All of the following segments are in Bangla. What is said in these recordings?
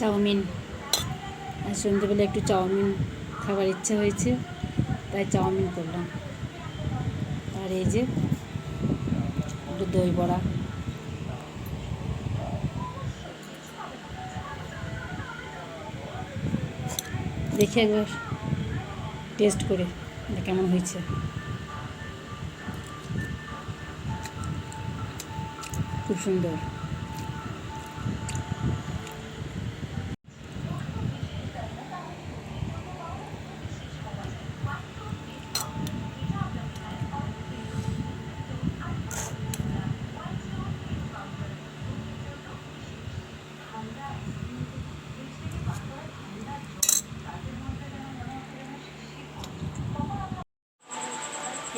চাউমিন। আর সন্ধ্যেবেলা একটু চাউমিন খাবার ইচ্ছা হয়েছে, তাই চাউমিন করলাম। আর এই যে একটু দই বড়া। দেখি একবার টেস্ট করে কেমন হয়েছে। খুব সুন্দর।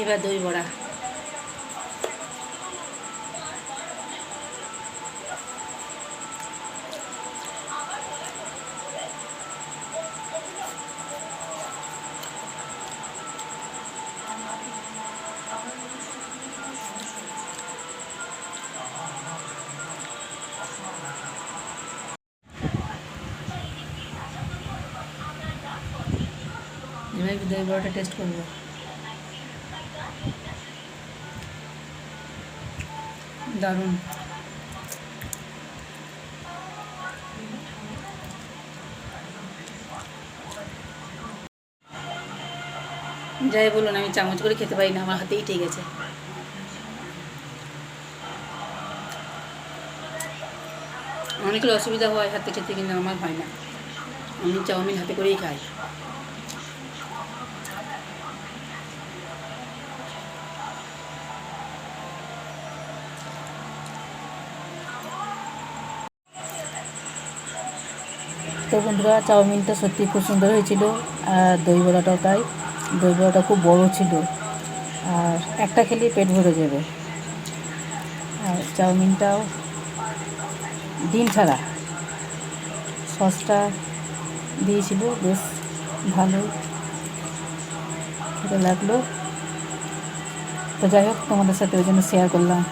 এবার দই বড়া। এবার দই বড়াটা টেস্ট করব। দারুণ। যাই বলুন, আমি চামচ করে খেতে পারি না, আমার হাতেই ঠিক আছে। অনেকের অসুবিধা হয় হাতে খেতে, কিন্তু আমার হয় না। আমি চাউমিন হাতে করেই খাই। তো বন্ধুরা, চাউমিনটা সত্যি খুব সুন্দর হয়েছিল আর দই বড়াটাও তাই। দই বড়াটা খুব বড় ছিল। আর একটা খেলেই পেট ভরে যাবে। আর চাউমিনটাও ডিম ছাড়া। সসটা দিয়েছিল, বেশ খেতে লাগল। তো যাই হোক, তোমাদের সাথে ওই জন্য শেয়ার করলাম।